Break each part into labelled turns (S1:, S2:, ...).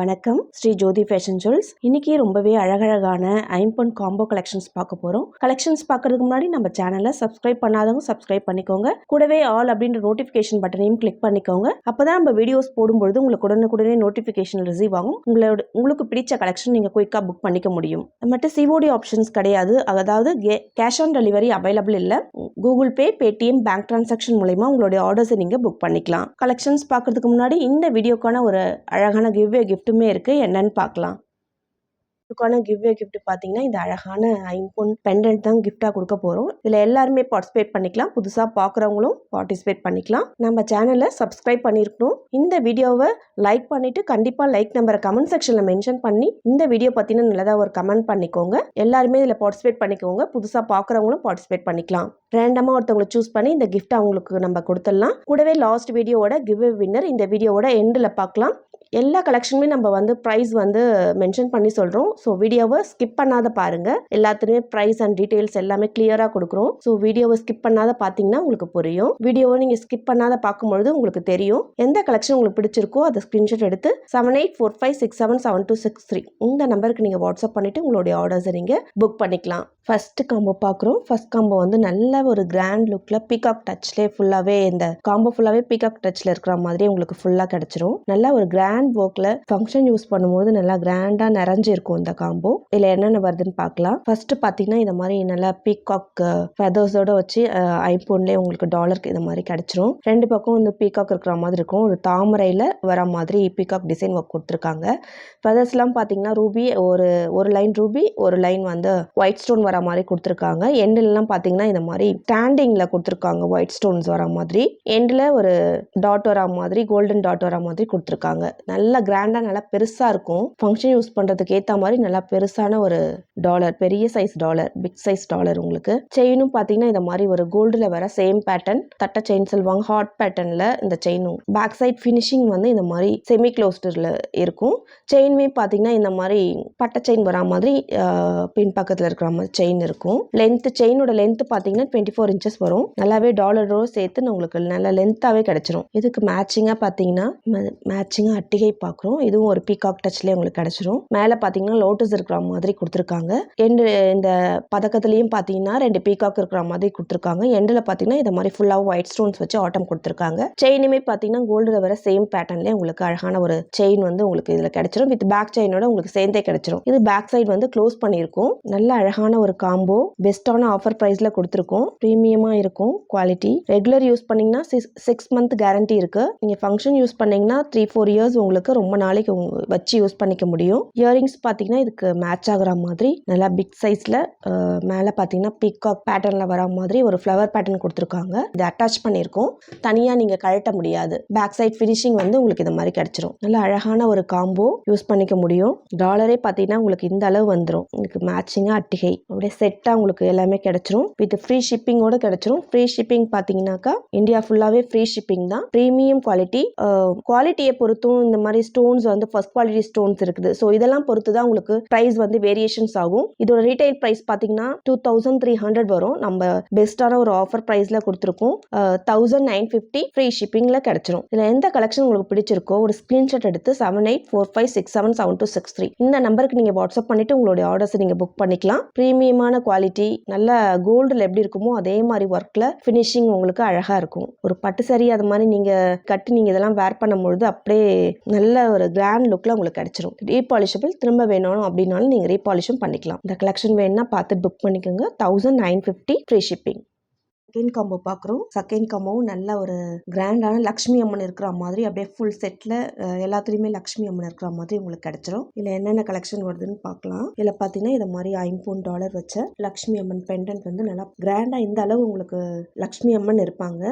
S1: வணக்கம். ஸ்ரீ ஜோதி fashion jewels இன்னைக்கு ரொம்பவே அழகழகான ஐம்பொன் காம்போ கலெக்ஷன்ஸ் பார்க்க போகிறோம் கலெக்ஷன்ஸ் பார்க்கறதுக்கு முன்னாடி நம்ம சேனலை சப்ஸ்கிரைப் பண்ணாதவங்க சப்ஸ்கிரைப் பண்ணிக்கோங்க. கூடவே ஆல் அப்படின்ற நோட்டிஃபிகேஷன் பட்டனையும் கிளிக் பண்ணிக்கோங்க. அப்போ தான் நம்ம வீடியோஸ் போடும்பொழுது உங்களுக்கு உடனுக்குடனே நோட்டிஃபிகேஷன் ரிசீவ் ஆகும். உங்களோட உங்களுக்கு பிடிச்ச கலெக்ஷன் நீங்கள் குயிக்காக புக் பண்ணிக்க முடியும். மட்டும் சிஓடி ஆப்ஷன்ஸ் கிடையாது. அதாவது கேஷ் ஆன் டெலிவரி அவைலபிள் இல்லை. Google Pay Paytm bank transaction மூலயமா உங்களுடைய ஆர்டர்ஸை நீங்கள் புக் பண்ணிக்கலாம். கலெக்ஷன்ஸ் பார்க்கறதுக்கு முன்னாடி இந்த வீடியோக்கான ஒரு அழகான கிவ்வே கிஃப்ட்டுமே இருக்குது என்னன்னு பார்க்கலாம். இதுக்கான கிவ்வே கிஃப்ட் பார்த்தீங்கன்னா இந்த அழகான ஐம்பொன் பெண்டன்ட் தான் கிஃப்டாக கொடுக்க போகிறோம் இதில் எல்லாருமே பார்ட்டிசிபேட் பண்ணிக்கலாம். புதுசாக பார்க்குறவங்களும் பார்ட்டிசிபேட் பண்ணிக்கலாம். நம்ம சேனலை சப்ஸ்கிரைப் பண்ணியிருக்கணும் இந்த வீடியோவை லைக் பண்ணிவிட்டு கண்டிப்பாக லைக் நம்பரை கமெண்ட் செக்ஷனில் மென்ஷன் பண்ணி இந்த வீடியோ பற்றின நல்லதாக ஒரு கமெண்ட் பண்ணிக்கோங்க. எல்லாருமே இதில் பார்ட்டிசிபேட் பண்ணிக்கோங்க. புதுசாக பார்க்குறவங்களும் பார்ட்டிசிபேட் பண்ணிக்கலாம். ரேண்டமாக ஒருத்தவங்களை சூஸ் பண்ணி இந்த கிஃப்ட் அவங்களுக்கு நம்ம கொடுத்துடலாம். கூடவே லாஸ்ட் வீடியோவோட கிவ் வின்னர் இந்த வீடியோவோட எண்டில் பார்க்கலாம் எல்லா கலெக்ஷனுமே நம்ம வந்து ப்ரைஸ் வந்து மென்ஷன் பண்ணி சொல்கிறோம் ஸோ வீடியோவை ஸ்கிப் பண்ணாத பாருங்கள் எல்லாத்துலேயுமே ப்ரைஸ் அண்ட் டீட்டெயில்ஸ் எல்லாமே கிளியராக கொடுக்குறோம். ஸோ வீடியோவை ஸ்கிப் பண்ணாத பார்த்தீங்கன்னா உங்களுக்கு புரியும். வீடியோவை நீங்கள் ஸ்கிப் பண்ணாத பார்க்கும்பொழுது உங்களுக்கு தெரியும். எந்த கலெக்ஷன் உங்களுக்கு பிடிச்சிருக்கோ அதை ஸ்க்ரீன்ஷாட் எடுத்து seven eight four five six seven seven two six three இந்த நம்பருக்கு நீங்கள் வாட்ஸ்அப் பண்ணிவிட்டு உங்களுடைய ஆர்டர்ஸை நீங்கள் புக் பண்ணிக்கலாம். ஃபஸ்ட்டு காம்போ பார்க்குறோம் ஃபஸ்ட் காம்போ வந்து நல்ல ஒரு கிராண்ட் லுக்கில் பீகாக் டச்லேயே ஃபுல்லாகவே இந்த காம்போ ஃபுல்லாகவே பீகாக் டச்சில் இருக்கிற மாதிரி உங்களுக்கு ஃபுல்லாக கிடச்சிரும். நல்லா ஒரு கிராண்ட் ஒர்க்கில் ஃபங்க்ஷன் யூஸ் பண்ணும்போது நல்லா கிராண்டாக நிறைஞ்சிருக்கும் இந்த காம்போ இதில் என்னென்ன வருதுன்னு பார்க்கலாம். ஃபஸ்ட்டு பார்த்தீங்கன்னா இந்த மாதிரி நல்லா பீகாக் ஃபெதர்ஸோட வச்சு ஐபோன்லேயே உங்களுக்கு டாலருக்கு இந்த மாதிரி கிடச்சிரும். ரெண்டு பக்கம் வந்து பீகாக் இருக்கிற மாதிரி இருக்கும். ஒரு தாமரையில் வர மாதிரி பீகாக் டிசைன் ஒர்க் கொடுத்துருக்காங்க. ஃபெதர்ஸ்லாம் பார்த்தீங்கன்னா ரூபி ஒரு ஒரு லைன் ரூபி ஒரு லைன் வந்து ஒயிட் ஸ்டோன் வர மாதிரி கொடுத்துருக்காங்க. எண்டிலலாம் பார்த்தீங்கன்னா இந்த மாதிரி ஸ்டாண்டிங்கில் கொடுத்துருக்காங்க ஒயிட் ஸ்டோன்ஸ் வர மாதிரி. எண்டில் ஒரு டாட் வர மாதிரி கோல்டன் டாட் வர மாதிரி கொடுத்துருக்காங்க. நல்லா கிராண்டாக நல்லா பெருசாக இருக்கும். ஃபங்க்ஷன் யூஸ் பண்ணுறதுக்கு ஏற்ற மாதிரி நல்லா பெருசான ஒரு டாலர் பெரிய size dollar big size dollar உங்களுக்கு. செயினும் பார்த்தீங்கன்னா இந்த மாதிரி ஒரு கோல்டில் வர சேம் பேட்டர்ன் தட்டை செயின் சொல்லுவாங்க ஹாட் பேட்டர்னில் இந்த செயினும் பேக் சைட் ஃபினிஷிங் வந்து இந்த மாதிரி செமி க்ளோஸ்டரில் இருக்கும். செயினுமே பார்த்தீங்கன்னா இந்த மாதிரி பட்டை செயின் வரா மாதிரி பின் பக்கத்தில் இருக்கிற மாதிரி செயின் இருக்கும். லென்த் செயினோட லென்த் பார்த்தீங்கன்னா டுவெண்ட்டி ஃபோர் இன்ச்சஸ் வரும். நல்லாவே டாலரோ சேர்த்து உங்களுக்கு நல்ல லென்த்தாகவே கிடச்சிரும். இதுக்கு மேட்சிங்காக பார்த்தீங்கன்னா மேட்சிங்காக அட்டிகை பார்க்குறோம் இதுவும் ஒரு பீகாக் டச்லேயே உங்களுக்கு கிடச்சிரும். மேலே பார்த்தீங்கன்னா லோட்டஸ் இருக்கிற மாதிரி கொடுத்துருக்காங்க. எண்டு இந்த பதக்கத்துலேயும் பார்த்தீங்கன்னா ரெண்டு பீகாக் இருக்கிற மாதிரி கொடுத்துருக்காங்க. எண்டில் பார்த்தீங்கன்னா இந்த மாதிரி ஃபுல்லாக ஒயிட் ஸ்டோன்ஸ் வச்சு ஆட்டம் கொடுத்துருக்காங்க. செயினுமே பார்த்தீங்கன்னா கோல்டில் வர சேம் பேட்டர்ன்லேயே உங்களுக்கு அழகான ஒரு செயின் வந்து உங்களுக்கு இதில் கிடைச்சிரும். வித் பேக் செயினோட உங்களுக்கு சேர்ந்தே கிடைச்சிரும். இது பேக் சைடு வந்து க்ளோஸ் பண்ணியிருக்கும். நல்ல அழகான ஒரு காம்போ பெஸ்ட்டான ஆஃபர் ப்ரைஸில் கொடுத்துருக்கோம். ப்ரீமியமாக இருக்கும் குவாலிட்டி ரெகுலர் யூஸ் பண்ணிங்கன்னா சிக்ஸ் சிக்ஸ் மந்த் கேரண்டி இருக்குது நீங்கள் ஃபங்க்ஷன் யூஸ் பண்ணிங்கன்னா த்ரீ ஃபோர் இயர்ஸ் உங்களுக்கு ரொம்ப நாளைக்கு வச்சு யூஸ் பண்ணிக்க முடியும். இயரிங்ஸ் பார்த்தீங்கன்னா இதுக்கு மேட்ச் ஆகிற மாதிரி நல்லா பிக் சைஸில் மேலே பார்த்தீங்கன்னா பீகாக் பேட்டர்னில் வர மாதிரி ஒரு ஃப்ளவர் பேட்டர்ன் கொடுத்துருக்காங்க. இது அட்டாச் பண்ணியிருக்கோம். தனியாக நீங்கள் கழட்ட முடியாது. பேக் சைட் ஃபினிஷிங் வந்து உங்களுக்கு இந்த மாதிரி கிடச்சிரும். நல்ல அழகான ஒரு காம்போ யூஸ் பண்ணிக்க முடியும். டாலரே பார்த்தீங்கன்னா உங்களுக்கு இந்த அளவு வந்துடும் உங்களுக்கு மேட்சிங்காக அட்டிகை. அப்படியே செட்டாக உங்களுக்கு எல்லாமே கிடச்சிரும். வித் ஃப்ரீ ஷிப்பிங்கோட கிடச்சிரும். ஃப்ரீ ஷிப்பிங் பார்த்தீங்கன்னாக்கா இந்தியா ஃபுல்லாகவே ஃப்ரீ ஷிப்பிங் தான். ப்ரீமியம் குவாலிட்டி குவாலிட்டியை பொறுத்தும் இந்த மாதிரி ஸ்டோன்ஸ் வந்து ஃபர்ஸ்ட் குவாலிட்டி ஸ்டோன்ஸ் இருக்குது. ஸோ இதெல்லாம் பொறுத்து தான் உங்களுக்கு ப்ரைஸ் வந்து வேரியேஷன்ஸ் ஆகும். இதோட ரீட்டைல் ப்ரைஸ் பார்த்தீங்கன்னா டூ தௌசண்ட் த்ரீ ஹண்ட்ரட் வரும். நம்ம பெஸ்ட்டான ஒரு ஆஃபர் ப்ரைஸில் கொடுத்துருக்கோம். தௌசண்ட் நைன் ஃபிஃப்டி ஃப்ரீ ஷிப்பிங்கில் கிடச்சிரும். இதில் எந்த கலெக்ஷன் உங்களுக்கு பிடிச்சிருக்கோ ஒரு ஸ்க்ரீன்ஷாட் எடுத்து seven eight four five six seven seven two six three இந்த நம்பருக்கு நீங்கள் வாட்ஸ்அப் பண்ணிவிட்டு உங்களுடைய ஆர்டர்ஸை நீங்கள் புக் பண்ணிக்கலாம். ப்ரீமியமான குவாலிட்டி நல்ல கோல்டில் எப்படி இருக்குமோ அதே மாதிரி ஒர்க்கில் ஃபினிஷிங் உங்களுக்கு அழகாக இருக்கும். ஒரு பட்டு சரி அது மாதிரி நீங்கள் கட்டி நீங்கள் இதெல்லாம் வேர் பண்ணும்பொழுது அப்படியே நல்ல ஒரு கிராண்ட் லுக்கில் உங்களுக்கு கிடச்சிரும். ரீபாலிஷபிள் திரும்ப வேணும் அப்படின்னாலும் நீங்கள் ரீபாலிஷும் பண்ணிக்கலாம். இந்த கலெக்ஷன் வேணும்னா பார்த்து புக் பண்ணிக்கோங்க. Thousand nine fifty free shipping second combo பார்க்குறோம் செகண்ட் காம்போவும் நல்ல ஒரு கிராண்டான லக்ஷ்மி அம்மன் இருக்கிற மாதிரி அப்படியே ஃபுல் செட்டில் எல்லாத்துலேயுமே லக்ஷ்மி அம்மன் இருக்கிற மாதிரி உங்களுக்கு கிடைச்சிரும். இதில் என்னென்ன கலெக்ஷன் வருதுன்னு பார்க்கலாம் இதில் பார்த்தீங்கன்னா இதை மாதிரி ஐம்பூன் டாலர் வச்ச லக்ஷ்மி அம்மன் பெண்டன்ட் வந்து நல்லா கிராண்டாக இந்த அளவு உங்களுக்கு லக்ஷ்மி அம்மன் இருப்பாங்க.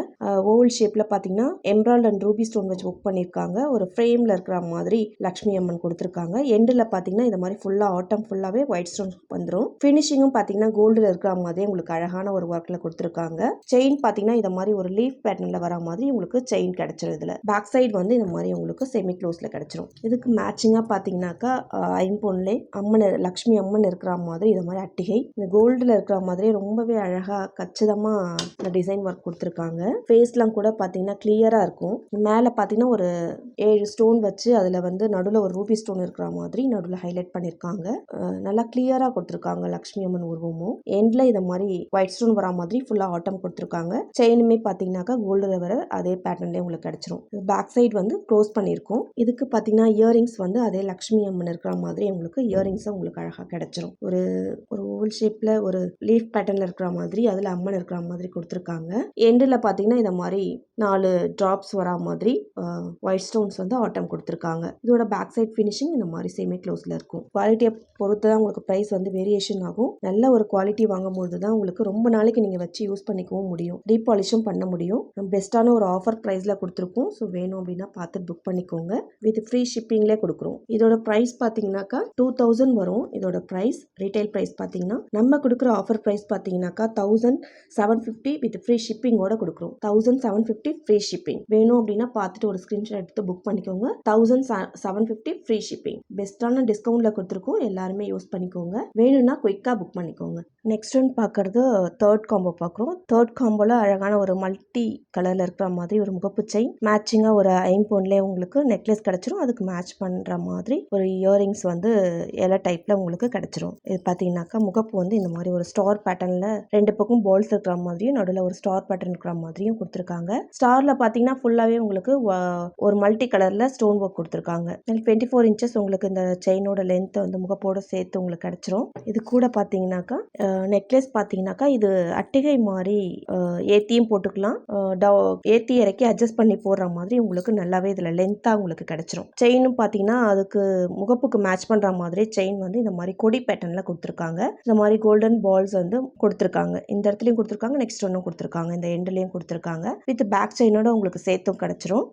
S1: ஓவல் ஷேப்பில் பார்த்தீங்கன்னா எம்ப்ராய்ட் அண்ட் ரூபி ஸ்டோன் வச்சு புக் பண்ணியிருக்காங்க ஒரு ஃப்ரேமில் இருக்கிற மாதிரி லக்ஷ்மி அம்மன் கொடுத்துருக்காங்க. எண்டில் பார்த்தீங்கன்னா இந்த மாதிரி ஃபுல்லாக ஆட்டம் ஃபுல்லாகவே ஒயிட் ஸ்டோன் வந்துடும் ஃபினிஷிங்கும் பார்த்தீங்கன்னா கோல்டில் இருக்கிற மாதிரியே உங்களுக்கு அழகான ஒரு ஒர்க்கில் கொடுத்துருக்காங்க. செயின் பார்த்தீங்கன்னா இந்த மாதிரி ஒரு லீஃப் பேட்டர்னில் வர மாதிரி உங்களுக்கு செயின் கிடைச்சிரும் இதில். பேக் சைடு வந்து இந்த மாதிரி உங்களுக்கு செமி க்ளோஸில் கிடைச்சிரும். இதுக்கு மேட்சிங்காக பார்த்தீங்கன்னாக்கா ஐம்பொன்லே அம்மன் லக்ஷ்மி அம்மன் இருக்கிற மாதிரி இது மாதிரி அட்டிகை இந்த கோல்டில் இருக்கிற மாதிரி ரொம்பவே அழகாக கச்சிதமாக இந்த டிசைன் ஒர்க் கொடுத்துருக்காங்க. ஃபேஸ்லாம் கூட பார்த்தீங்கன்னா கிளியராக இருக்கும். மேலே பார்த்தீங்கன்னா ஒரு ஏழு ஸ்டோன் வச்சு அதில் வந்து நடுவில் ஒரு ரூபி ஸ்டோன் இருக்கிற மாதிரி நடுவில் ஹைலைட் பண்ணியிருக்காங்க நல்லா கிளியராக கொடுத்துருக்காங்க லக்ஷ்மி அம்மன் உருவமும். எண்டில் இதை மாதிரி ஒயிட் ஸ்டோன் வரா மாதிரி ஃபுல்லாக ஆட்டம் கொடுத்துருக்காங்க. செயினுமே பார்த்தீங்கன்னாக்கா கோல்டு வர அதே பேட்டர்ன்லேயே உங்களுக்கு கிடச்சிரும். பேக் சைடு வந்து க்ளோஸ் பண்ணியிருக்கோம். இதுக்கு பார்த்தீங்கன்னா இயரிங்ஸ் வந்து அதே லக்ஷ்மி அம்மன் இருக்கிற மாதிரி உங்களுக்கு இயரிங்ஸும் உங்களுக்கு அழகாக கிடச்சிரும். ஒரு ஒரு ஓவல் ஷேப்பில் ஒரு லீஃப் பேட்டர்னில் இருக்கிற மாதிரி அதில் அம்மன் இருக்கிற மாதிரி கொடுத்துருக்காங்க. எண்டில் பார்த்தீங்கன்னா இந்த மாதிரி நாலு ட்ராப்ஸ் வரா மாதிரி ஒயிட் ஸ்டோன்ஸ் வந்து ஆட்டம் கொடுத்துருக்காங்க. இதோட பேக் சைட் ஃபினிஷிங் இந்த மாதிரி சேமே க்ளோஸில் இருக்கும். குவாலிட்டியை பொறுத்து தான் உங்களுக்கு ப்ரைஸ் வந்து வேரியேஷன் ஆகும். நல்ல ஒரு குவாலிட்டி வாங்கும்போது தான் உங்களுக்கு ரொம்ப நாளைக்கு நீங்கள் வச்சு யூஸ் பண்ணிக்கவும் முடியும். ரீபாலிஷும் பண்ண முடியும். பெஸ்ட்டான ஒரு ஆஃபர் ப்ரைஸில் கொடுத்துருக்கோம். ஸோ வேணும் அப்படின்னா பார்த்து புக் பண்ணிக்கோங்க. வித் ஃப்ரீ ஷிப்பிங்லேயே கொடுக்குறோம். இதோட ப்ரைஸ் பார்த்தீங்கன்னாக்கா டூ தௌசண்ட் வரும். இதோட ப்ரைஸ் ரீட்டைல் ப்ரைஸ் பார்த்தீங்கன்னா நம்ம கொடுக்குற ஆஃபர் ப்ரைஸ் பார்த்தீங்கன்னாக்கா thousand seven fifty with free ஷிப்பிங்கோட கொடுக்குறோம். Thousand seven fifty free shipping. வேணும் அப்படின்னா பார்த்துட்டு ஒரு ஸ்க்ரீன்ஷாட் எடுத்து புக் பண்ணிக்கோங்க. Thousand seven fifty free shipping. பெஸ்ட்டான டிஸ்கவுண்ட்டில் கொடுத்துருக்கோம். எல்லாருமே யூஸ் பண்ணிக்கோங்க. வேணும்னா குயிக்காக புக் பண்ணிக்கோங்க. நெக்ஸ்ட் ஒன் பார்க்குறது தேர்ட் காம்போ பார்க்குறோம். தேர்ட் காம்போவில் அழகான ஒரு மல்டி கலரில் இருக்கிற மாதிரி ஒரு முகப்பு செயின் மேட்சிங்காக ஒரு ஐம்பொன்லேயே உங்களுக்கு நெக்லஸ் கிடச்சிரும். அதுக்கு மேட்ச் பண்ணுற மாதிரி ஒரு இயரிங்ஸ் வந்து எல்லா டைப்பில் உங்களுக்கு கிடச்சிரும். இது பார்த்தீங்கன்னாக்கா முகப்பு வந்து இந்த மாதிரி ஒரு ஸ்டார் பேட்டர்னில் ரெண்டு பக்கம் பால்ஸ் இருக்கிற மாதிரியும் நடுவில் ஒரு ஸ்டார் பேட்டர்ன் இருக்கிற மாதிரியும் கொடுத்துருக்காங்க. ஸ்டாரில் பார்த்தீங்கன்னா ஃபுல்லாகவே உங்களுக்கு ஒரு மல்டி கலரில் ஸ்டோன் ஒர்க் கொடுத்துருக்காங்க. டுவெண்ட்டி ஃபோர் இன்ச்சஸ் உங்களுக்கு இந்த செயினோட லென்த் வந்து முகப்போட சேர்த்து உங்களுக்கு கிடச்சிரும். இது கூட பார்த்தீங்கன்னாக்கா நெக்லஸ் பார்த்தீங்கன்னாக்கா இது அட்டிகை மாதிரி ஏத்தியும் போட்டுக்கலாம். ஏத்தி இறக்கி அட்ஜஸ்ட் பண்ணி போடுற மாதிரி உங்களுக்கு நல்லாவே இதில் லென்த்தாக உங்களுக்கு கிடச்சிரும். செயினும் பார்த்தீங்கன்னா அதுக்கு முகப்புக்கு மேட்ச் பண்ணுற மாதிரி செயின் வந்து இந்த மாதிரி கொடி பேட்டர்னில் கொடுத்துருக்காங்க. இந்த மாதிரி கோல்டன் பால்ஸ் வந்து கொடுத்துருக்காங்க. இந்த இடத்துலையும் கொடுத்துருக்காங்க நெக்ஸ்ட் ஒன்றும் கொடுத்துருக்காங்க. இந்த எண்ட்லேயும் கொடுத்துருக்காங்க. வித் பேக் செயினோட உங்களுக்கு சேர்த்தும் கிடச்சிரும்.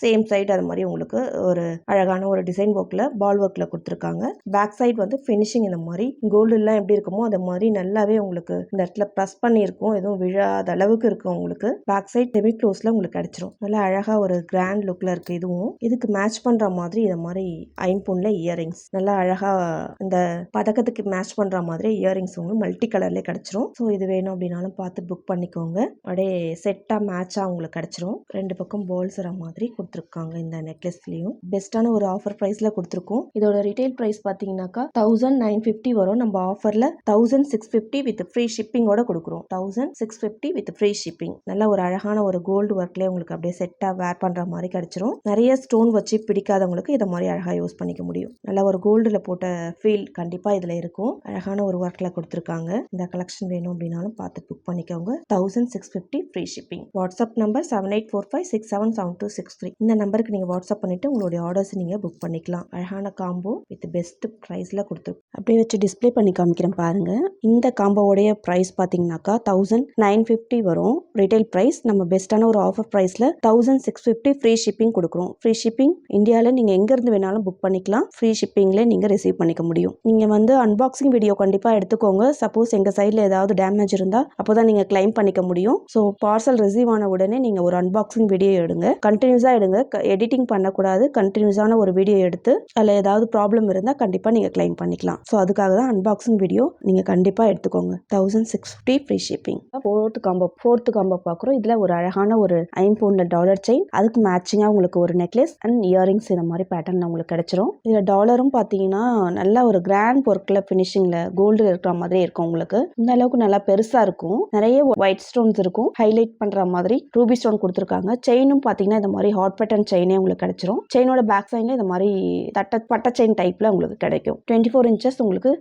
S1: சேம் சைடு அது மாதிரி உங்களுக்கு ஒரு அழகான ஒரு டிசைன் ஒர்க்கில் பால் ஒர்க்கில் கொடுத்துருக்காங்க. பேக் சைடு வந்து ஃபினிஷிங் இந்த மாதிரி கோல்டுலாம் எப்படி இருக்குமோ அது மாதிரி நல்லாவே உங்களுக்கு இந்த இடத்துல ப்ரெஸ் பண்ணியிருக்கும். எதுவும் விழாத அளவுக்கு இருக்கும் உங்களுக்கு. பேக் சைட் டெமி க்ளோஸில் உங்களுக்கு கிடச்சிரும். நல்லா அழகாக ஒரு கிராண்ட் லுக்கில் இருக்குது இதுவும். இதுக்கு மேட்ச் பண்ணுற மாதிரி இது மாதிரி ஐம்பொன்ல இயரிங்ஸ் நல்லா அழகாக இந்த பதக்கத்துக்கு மேட்ச் பண்ணுற மாதிரி இயரிங்ஸ் உங்களுக்கு மல்டி கலர்லேயே கிடச்சிரும். ஸோ இது வேணும் அப்படின்னாலும் பார்த்து புக் பண்ணிக்கோங்க. அப்படியே செட்டாக மேட்சாக உங்களுக்கு கிடச்சிரும். ரெண்டு பக்கம் பால்ஸ் வர மாதிரி கொடுத்துருக்காங்க இந்த நெக்லஸ்லேயும் பெஸ்ட்டான ஒரு ஆஃபர் ப்ரைஸில் கொடுத்துருக்கோம். இதோட ரீட்டைல் ப்ரைஸ் பார்த்தீங்கன்னாக்கா தௌசண்ட் நைன் ஃபிஃப்டி வரும். நம்ம ஆஃபரில் thousand six fifty with free ஷிப்பிங்கோட கொடுக்குறோம். Thousand six fifty with free shipping நல்ல ஒரு அழகான ஒரு கோல்டு ஒர்க்லேயே உங்களுக்கு அப்படியே செட்டாக வேர் பண்ணுற மாதிரி கிடச்சிரும். நிறைய ஸ்டோன் வச்சு பிடிக்காதவங்களுக்கு இதை மாதிரி அழகாக யூஸ் பண்ணிக்க முடியும். நல்ல ஒரு கோல்டில் போட்ட ஃபீல் கண்டிப்பாக இதில் இருக்கும். அழகான ஒரு ஒர்க்கில் கொடுத்துருக்காங்க. இந்த கலெக்ஷன் வேணும் அப்படின்னாலும் பார்த்து புக் பண்ணிக்கோங்க. Thousand six fifty free shipping WhatsApp number seven eight four five six seven seven two six three இந்த நம்பருக்கு நீங்கள் வாட்ஸ்அப் பண்ணிவிட்டு உங்களுடைய ஆர்டர்ஸ் நீங்கள் புக் பண்ணிக்கலாம். அழகான காம்போ வித் பெஸ்ட் ப்ரைஸில் கொடுத்துருக்கோம். அப்படியே வச்சு டிஸ்ப்ளே பண்ணி காமிக்கிறேன் பாருங்கள் இந்த காம்போவுடைய ப்ரைஸ் பார்த்தீங்கன்னாக்கா தௌசண்ட் நைன் நைன் ஃபிஃப்டி வரும். ரீட்டைல் ப்ரைஸ் நம்ம பெஸ்ட்டான ஒரு ஆஃபர் ப்ரைஸில் thousand six fifty free shipping கொடுக்குறோம். ஃப்ரீ ஷிப்பிங் இந்தியாவில் நீங்கள் எங்கேருந்து வேணாலும் புக் பண்ணிக்கலாம். ஃப்ரீ ஷிப்பிங்கில் நீங்கள் ரிசீவ் பண்ணிக்க முடியும். நீங்கள் வந்து அன்பாக்சிங் வீடியோ கண்டிப்பாக எடுத்துக்கோங்க. சப்போஸ் எங்கள் சைடில் ஏதாவது டேமேஜ் இருந்தால் அப்போ தான் நீங்கள் கிளைம் பண்ணிக்க முடியும். ஸோ பார்சல் ரிசீவ் ஆன உடனே நீங்கள் ஒரு அன்பாக்சிங் வீடியோ எடுங்க. கண்டினியூஸாக எடுங்க. எடிட்டிங் பண்ணக்கூடாது. கண்டினியூஸான ஒரு வீடியோ எடுத்து அதில் ஏதாவது ப்ராப்ளம் இருந்தால் கண்டிப்பாக நீங்கள் கிளைம் பண்ணிக்கலாம். ஸோ அதுக்காக தான் அன்பாக்சிங் வீடியோ நீங்கள் கண்டிப்பாக எடுத்துக்கோங்க. Thousand six fifty free shipping fourth combo fourth combo பார்க்குறோம் இதில் ஒரு அழகான ஒரு ஐம்பொன்ல டாலர் செயின் அதுக்கு மேட்சிங்காக உங்களுக்கு ஒரு நெக்லஸ் அண்ட் இயரிங்ஸ் இந்த மாதிரி பேட்டர்ன் உங்களுக்கு கிடைச்சிரும். இதில் டாலரும் பார்த்தீங்கன்னா நல்லா ஒரு கிராண்ட் ஒர்க்கில் ஃபினிஷிங்கில் கோல்டு இருக்கிற மாதிரி இருக்கும் உங்களுக்கு. இந்த அளவுக்கு நல்லா பெருசாக இருக்கும். நிறைய ஒயிட் ஸ்டோன்ஸ் இருக்கும். ஹைலைட் பண்ணுற மாதிரி ரூபி ஸ்டோன் கொடுத்துருக்காங்க. செயினும் பார்த்தீங்கன்னா இந்த மாதிரி ஹாட் பட்டன் செயினே உங்களுக்கு கிடைச்சிரும். செயினோட பேக் சைடில் இந்த மாதிரி தட்ட பட்ட செயின் டைப்பில் உங்களுக்கு கிடைக்கும். டுவெண்ட்டி ஃபோர் இன்ச்சஸ் உங்களுக்கு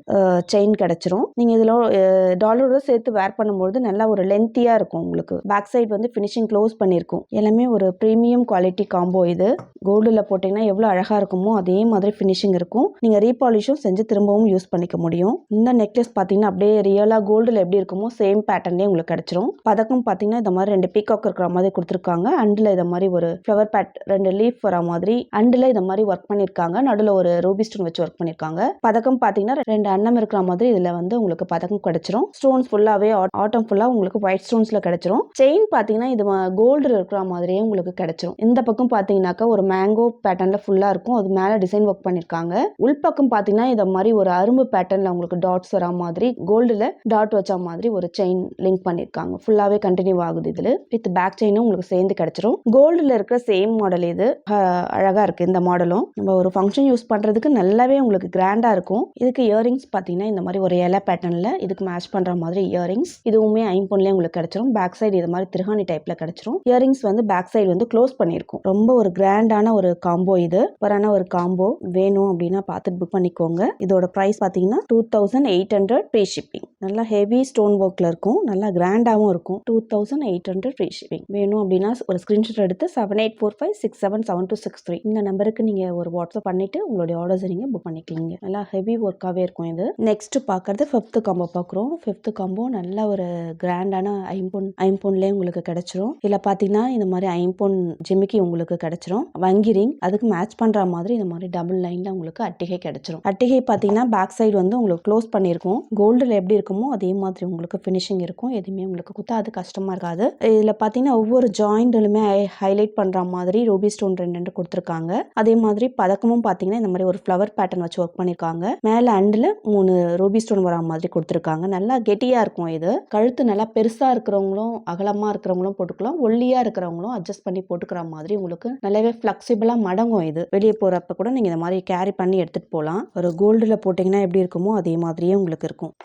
S1: செயின் கிடைச்சிரும். நீங்கள் இதில் டாலரோட சேர்த்து வேர் பண்ணும்போது நல்லா ஒரு லென்த்தியாக இருக்கும் உங்களுக்கு. பேக் சைடு வந்து ஃபினிஷிங் க்ளோஸ் பண்ணியிருக்கும் எல்லாமே ஒரு ப்ரீமியம் குவாலிட்டி காம்போ இது. கோல்டில் போட்டிங்கன்னா எவ்வளோ அழகாக இருக்குமோ அதே மாதிரி ஃபினிஷிங் இருக்கும். நீங்கள் ரீபாலிஷும் செஞ்சு திரும்பவும் யூஸ் பண்ணிக்க முடியும். இந்த நெக்லஸ் பார்த்தீங்கன்னா அப்படியே ரியலாக கோல்டில் எப்படி இருக்குமோ சேம் பேட்டர்னே உங்களுக்கு கிடச்சிரும். பதக்கம் பார்த்தீங்கன்னா இந்த மாதிரி ரெண்டு பீகாக் இருக்கிற மாதிரி கொடுத்துருக்காங்க. அண்டில் இதை மாதிரி ஒரு ஃப்ளவர் பேட் ரெண்டு லீஃப் வர மாதிரி. அண்டில் இதை மாதிரி ஒர்க் பண்ணியிருக்காங்க நடுவில் ஒரு ரூபி ஸ்டோன் வச்சு ஒர்க் பண்ணியிருக்காங்க பதக்கம் பார்த்தீங்கன்னா ரெண்டு அன்னம் இருக்கிற மாதிரி இதில் வந்து உங்களுக்கு பதக்கம் கிடச்சிரும். ஸ்டோன்ஸ் ஃபுல்லாகவே ஆட்டம் ஃபுல்லாக உங்களுக்கு உங்களுக்கு ஒயிட் ஸ்டோன்ஸில் கிடைச்சிரும். செயின் பார்த்தீங்கன்னா இது கோல்டு இருக்கிற மாதிரியே உங்களுக்கு கிடைச்சிரும். இந்த பக்கம் பார்த்தீங்கன்னாக்கா ஒரு மேங்கோ பேட்டர்னில் ஃபுல்லாக இருக்கும். அது மேலே டிசைன் ஒர்க் பண்ணியிருக்காங்க உள்பக்கம் பார்த்தீங்கன்னா இதை மாதிரி ஒரு அரும்பு பேட்டர்னில் உங்களுக்கு டாட்ஸ் வரா மாதிரி கோல்டில் டாட் வச்ச மாதிரி ஒரு செயின் லிங்க் பண்ணியிருக்காங்க ஃபுல்லாகவே கண்டினியூ ஆகுது இதில். வித் பேக் செயினும் உங்களுக்கு சேர்ந்து கிடைச்சிரும். கோல்டில் இருக்கிற சேம் மாடல் இது. அழகாக இருக்குது இந்த மாடலும் நம்ம ஒரு ஃபங்க்ஷன் யூஸ் பண்ணுறதுக்கு நல்லாவே உங்களுக்கு கிராண்டாக இருக்கும். இதுக்கு இயரிங்ஸ் பார்த்தீங்கன்னா இந்த மாதிரி ஒரு இலை பேட்டர்னில் இதுக்கு மேட்ச் பண்ணுற மாதிரி இயரிங்ஸ் இதுவுமே ஐம்பொன்லேயே உங்களுக்கு கிடைச்சிரும். பேக் சைடு இது மாதிரி திருஹானி டைப்பில் கிடச்சிரும். இயரிங்ஸ் வந்து பேக் சைடு வந்து க்ளோஸ் பண்ணியிருக்கும். ரொம்ப ஒரு கிராண்டான ஒரு காம்போ இது. வரான ஒரு காம்போ வேணும் அப்படின்னா பார்த்துட்டு புக் பண்ணிக்கோங்க. இதோட ப்ரைஸ் பார்த்தீங்கன்னா two thousand eight hundred free shipping நல்லா ஹெவி ஸ்டோன் ஒர்க்கில் இருக்கும். நல்லா கிராண்டாகவும் இருக்கும். Two thousand eight hundred free shipping வேணும் அப்படின்னா ஒரு ஸ்க்ரீன்ஷாட் எடுத்து seven eight four five six seven seven two six three இந்த நம்பருக்கு நீங்கள் ஒரு வாட்ஸ்அப் பண்ணிவிட்டு உங்களுடைய ஆர்டர்ஸை நீங்கள் புக் பண்ணிக்கலீங்க. நல்லா ஹெவி ஒர்க்காகவே இருக்கும் இது. நெக்ஸ்ட் பார்க்குறது ஃபிஃப்த்து காம்போ பார்க்குறோம். ஃபிஃப்த்து காம்போ நல்ல ஒரு கிராண்டான ஐம்பொன் ஐம்பொன்லேயே உங்களுக்கு கிடச்சிரும். இதில் பார்த்தீங்கன்னா இந்த மாதிரி ஐம்பொன் ஜிமிக்கி உங்களுக்கு கிடச்சிரும். வங்கி ரிங் அதுக்கு மேட்ச் பண்ணுற மாதிரி இந்த மாதிரி டபுள் லைனில் உங்களுக்கு அட்டிகை கிடச்சிரும். அட்டிகை பார்த்தீங்கன்னா பேக் சைடு வந்து உங்களுக்கு க்ளோஸ் பண்ணியிருக்கும். கோல்டில் எப்படி இருக்கும் அதே மாதிரி உங்களுக்கு ஃபினிஷிங் இருக்கும். எதுவுமே உங்களுக்கு குத்தாது கஷ்டமாக இருக்காது. இதில் பார்த்தீங்கன்னா ஒவ்வொரு ஜாயிண்ட்லுமே ஹைலைட் பண்ணுற மாதிரி ரூபி ஸ்டோன் ரெண்டு ரெண்டு கொடுத்துருக்காங்க. அதே மாதிரி பதக்கமும் பார்த்தீங்கன்னா இந்த மாதிரி ஒரு ஃப்ளவர் பேட்டர்ன் வச்சு ஒர்க் பண்ணியிருக்காங்க மேலே அண்டில் மூணு ரூபி ஸ்டோன் வரா மாதிரி கொடுத்துருக்காங்க. நல்லா கெட்டியாக இருக்கும் இது. கழுத்து நல்லா பெருசாக இருக்கிறவங்களும் அகலமாக இருக்கிறவங்களும் போட்டுக்கலாம். ஒல்லியாக இருக்கிறவங்களும் அட்ஜஸ்ட் பண்ணி போட்டுக்கிற மாதிரி உங்களுக்கு நல்லாவே ஃப்ளெக்சிபிளாக மடங்கும் இது. வெளியே போகிறப்ப கூட நீங்கள் இந்த மாதிரி கேரி பண்ணி எடுத்துகிட்டு போகலாம் ஒரு கோல்டில் போட்டிங்கன்னா எப்படி இருக்குமோ அதே மாதிரியே உங்களுக்கு இருக்கும்.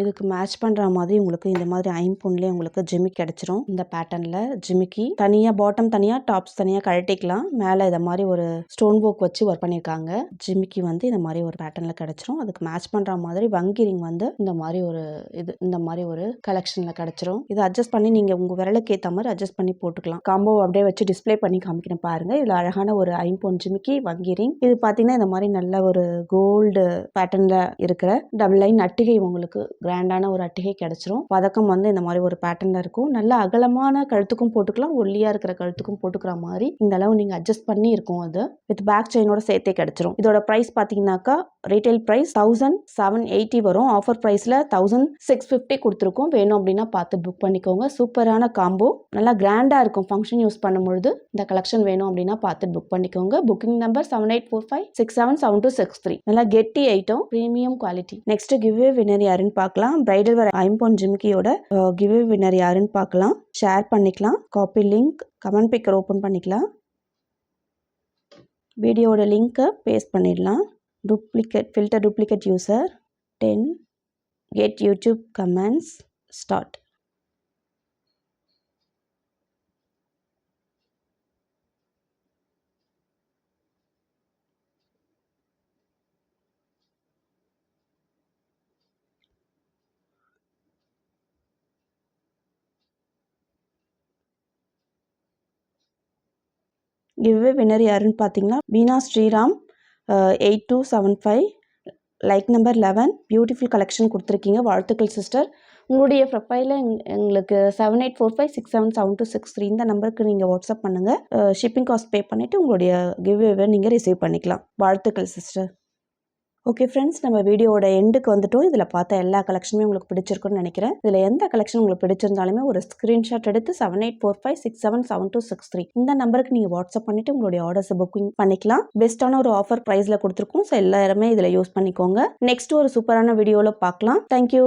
S1: இதுக்கு மேட்ச் பண்ணுற மாதிரி உங்களுக்கு இந்த மாதிரி ஐம்பொன்லேயே உங்களுக்கு ஜிமிக் கிடச்சிரும். இந்த பேட்டர்னில் ஜிமிக்கி தனியாக பாட்டம் தனியாக டாப்ஸ் தனியாக கழட்டிக்கலாம். மேலே இதை மாதிரி ஒரு ஸ்டோன் ஒர்க் வச்சு ஒர்க் பண்ணியிருக்காங்க. ஜிமிக்கி வந்து இந்த மாதிரி ஒரு பேட்டர்னில் கிடச்சிரும். அதுக்கு மேட்ச் பண்ணுற மாதிரி வங்கி ரிங் வந்து இந்த மாதிரி ஒரு இது இந்த மாதிரி ஒரு கலெக்ஷனில் கிடச்சிரும். இதை அட்ஜஸ்ட் பண்ணி நீங்கள் உங்கள் விரலுக்கு ஏற்ற மாதிரி அட்ஜஸ்ட் பண்ணி போட்டுக்கலாம். காம்போ அப்படியே வச்சு டிஸ்ப்ளே பண்ணி காமிக்கிறேன் பாருங்கள் இதில் அழகான ஒரு ஐம்பொன் ஜிமிக்கி வங்கி ரிங் இது பார்த்தீங்கன்னா இந்த மாதிரி நல்ல ஒரு கோல்டு பேட்டர்னில் இருக்கிற டபுள் லைன் அட்டிகை உங்களுக்கு கிராண்டான ஒரு அட்டிகை கிடைச்சிரும். பதக்கம் வந்து இந்த மாதிரி ஒரு பேட்டர்னில் இருக்கும். நல்ல அகலமான கழுத்துக்கும் போட்டுக்கலாம். ஒல்லியாக இருக்கிற கழுத்துக்கும் போட்டுக்கிற மாதிரி இந்த அளவு நீங்கள் அட்ஜஸ்ட் பண்ணி இருக்கும் அது. வித் பேக் செயினோட சேர்த்தே கிடைச்சிரும். இதோட ப்ரைஸ் பார்த்தீங்கன்னாக்கா retail price thousand seven eighty வரும். ஆஃபர் ப்ரைஸில் தௌசண்ட் சிக்ஸ் ஃபிஃப்டி கொடுத்துருக்கோம். வேணும் அப்படின்னா பார்த்து புக் பண்ணிக்கோங்க. சூப்பரான காம்போ நல்லா கிராண்டாக இருக்கும் ஃபங்க்ஷன் யூஸ் பண்ணும்பொழுது. இந்த கலெக்ஷன் வேணும் அப்படின்னா பார்த்து புக் பண்ணிக்கோங்க. Booking number seven eight four five six seven seven two six three நல்லா கெட்டி item premium quality next giveaway winner யாருன்னு பார்க்கலாம். பிரைடல் வர ஐம்பொன் ஜிமிக்கியோட கிவ்வே வின்னர் யாருன்னு பார்க்கலாம். ஷேர் பண்ணிக்கலாம். Copy link comment picker open பண்ணிக்கலாம். வீடியோட லிங்க்கை பேஸ்ட் பண்ணிடலாம். Duplicate filter duplicate user then get YouTube comments start giveaway winner யாருன்னு பார்த்தீங்கன்னா Veena Sriram eight two seven five like number eleven beautiful collection கொடுத்துருக்கீங்க. வாழ்த்துக்கள் சிஸ்டர் உங்களுடைய ப்ரொஃபைலில் எங் எங்களுக்கு seven eight four five six seven seven two six three இந்த நம்பருக்கு நீங்கள் வாட்ஸ்அப் பண்ணுங்கள் ஷிப்பிங் காஸ்ட் பே பண்ணிவிட்டு உங்களுடைய கிவ்வேவை நீங்கள் ரிசீவ் பண்ணிக்கலாம். வாழ்த்துக்கள் சிஸ்டர் ஓகே ஃப்ரெண்ட்ஸ் நம்ம வீடியோட எண்டுக்கு வந்துட்டோம். இதில் பார்த்த எல்லா கலெக்ஷனுமே உங்களுக்கு பிடிச்சிருக்குன்னு நினைக்கிறேன். இதில் எந்த கலெக்ஷன் உங்களுக்கு பிடிச்சிருந்தாலுமே ஒரு ஸ்க்ரீன்ஷாட் எடுத்து seven eight four five six seven seven two six three இந்த நம்பருக்கு நீங்கள் வாட்ஸ்அப் பண்ணிவிட்டு உங்களுடைய ஆர்டர்ஸை புக்கிங் பண்ணிக்கலாம். பெஸ்ட்டான ஒரு ஆஃபர் ப்ரைஸில் கொடுத்துருக்கோம். ஸோ எல்லாருமே இதில் யூஸ் பண்ணிக்கோங்க. நெக்ஸ்ட் ஒரு சூப்பரான வீடியோவில் பார்க்கலாம். தேங்க்யூ